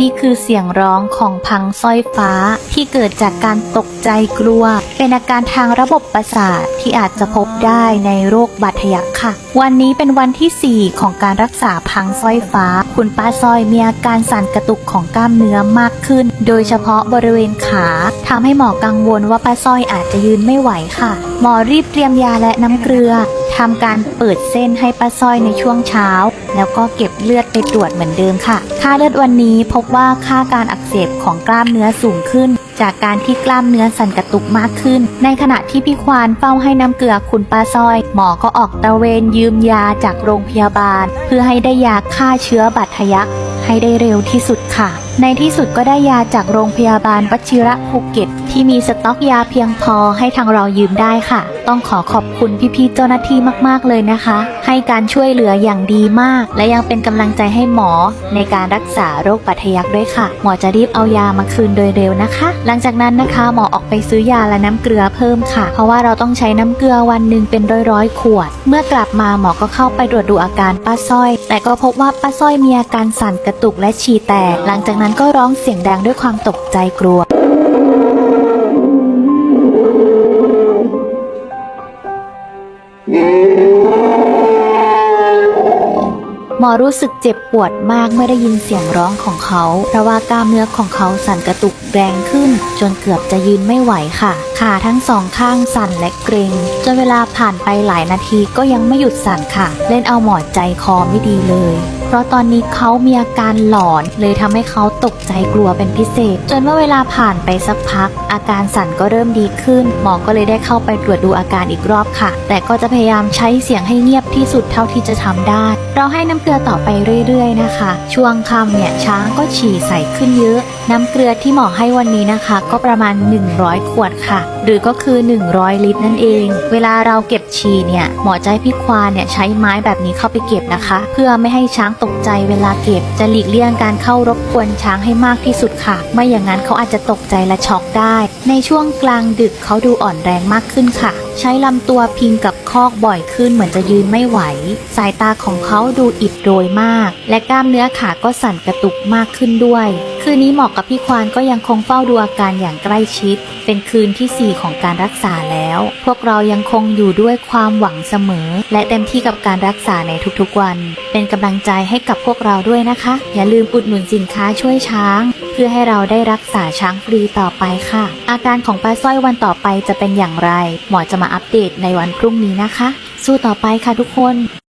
นี่คือเสียงร้องของพังสร้อยฟ้าที่เกิดจากการตกใจกลัว เป็นอาการทางระบบประสาทที่อาจจะพบได้ในโรคบาดทะยักค่ะ วันนี้เป็นวันที่ 4 ของการรักษาพังสร้อยฟ้า คุณป้าสร้อยมีอาการสั่นกระตุกของกล้ามเนื้อมากขึ้น โดยเฉพาะบริเวณขาทำให้หมอกังวลว่าป้าสร้อยอาจจะยืนไม่ไหวค่ะ หมอรีบเตรียมยาและน้ำเกลือทำการเปิดเส้นให้ป้าสร้อยในช่วงเช้า แล้วก็เก็บเลือดไปตรวจเหมือนเดิมค่ะ ค่าเลือดวันนี้พบว่าค่าการอักเสบของกล้ามเนื้อสูงขึ้น จากการที่กล้ามเนื้อสั่นกระตุกมากขึ้น ในขณะที่พี่ควานเฝ้าให้น้ำเกลือคุณป้าสร้อย หมอก็ออกตะเวนยืมยาจากโรงพยาบาล เพื่อให้ได้ยาฆ่าเชื้อบาดทะยักให้ได้เร็วที่สุดค่ะ ในที่สุดก็ได้ยาจากโรงพยาบาลวัชิระภูเก็ต ที่มีสต็อกยาเพียงพอให้ทางเรายืมได้ค่ะ ต้องขอขอบคุณพี่ๆเจ้าหน้าที่มากๆเลยนะคะ ให้การช่วยเหลืออย่างดีมาก และยังเป็นกำลังใจให้หมอในการรักษาโรคบาดทยักด้วยค่ะ หมอจะรีบเอายามาคืนโดยเร็วนะคะ หลังจากนั้นนะคะ หมอออกไปซื้อยาและน้ำเกลือเพิ่มค่ะ เพราะว่าเราต้องใช้น้ำเกลือวันหนึ่งเป็นร้อยๆขวด เมื่อกลับมาหมอก็เข้าไปตรวจดูอาการป้าสร้อย แต่ก็พบว่าป้าสร้อยมีอาการสั่นกระตุกและฉี่แตกหลังจากนั้นก็ร้องเสียงดังด้วยความตกใจกลัว หมอรู้สึกเจ็บปวดมากเมื่อได้ยินเสียงร้องของเขา เพราะว่ากล้ามเนื้อของเขาสั่นกระตุกแรงขึ้น จนเกือบจะยืนไม่ไหวค่ะ ขาทั้งสองข้างสั่นและเกรงจนเวลาผ่านไปหลายนาทีก็ยังไม่หยุดสั่นค่ะ เล่นเอาหมอใจคอไม่ดีเลย เพราะตอนนี้เขามีอาการหลอนเลยทำให้เขาตกใจกลัวเป็นพิเศษ จนเมื่อเวลาผ่านไปสักพัก อาการสั่นก็เริ่มดีขึ้น หมอก็เลยได้เข้าไปตรวจดูอาการอีกรอบค่ะ แต่ก็จะพยายามใช้เสียงให้เงียบที่สุดเท่าที่จะทำได้ เราให้น้ำเกลือต่อไปเรื่อยๆนะคะ ช่วงค่ำเนี่ยช้างก็ฉี่ใส่ขึ้นเยอะ น้ำเกลือที่หมอให้วันนี้นะคะ ก็ประมาณ 100 ขวดค่ะ หรือก็คือ 100 ลิตรนั่นเอง เวลาเราเก็บฉีเนี่ยหมอจะให้พี่ควานเนี่ยใช้ไม้แบบนี้เข้าไปเก็บนะคะ เพื่อไม่ให้ช้างตกใจเวลาเก็บ จะหลีกเลี่ยงการเข้ารบกวนช้างให้มากที่สุดค่ะ ไม่อย่างนั้นเขาอาจจะตกใจและช็อกได้ ในช่วงกลางดึกเขาดูอ่อนแรงมากขึ้นค่ะ ใช้ลำตัวพิงกับคอกบ่อยขึ้นเหมือนจะยืนไม่ไหว สายตาของเขาดูอิดโรยมาก และกล้ามเนื้อขาก็สั่นกระตุกมากขึ้นด้วย คืนนี้หมอกกับพี่ควานก็ยังคงเฝ้าดูอาการอย่างใกล้ชิด เป็นคืนทีสี่ 4 ของการรักษาแล้ว พวกเรายังคงอยู่ด้วยความหวังเสมอ และเต็มที่กับการรักษาในทุกๆวัน เป็นกำลังใจให้กับพวกเราด้วยนะคะ อย่าลืมอุดหนุนสินค้าช่วยช้าง เพื่อให้เราได้รักษาช้างฟรีต่อไปค่ะ อาการของป้าสร้อยวันต่อไปจะเป็นอย่างไร หมอจะมาอัปเดตในวันพรุ่งนี้นะคะ สู้ต่อไปค่ะทุกคน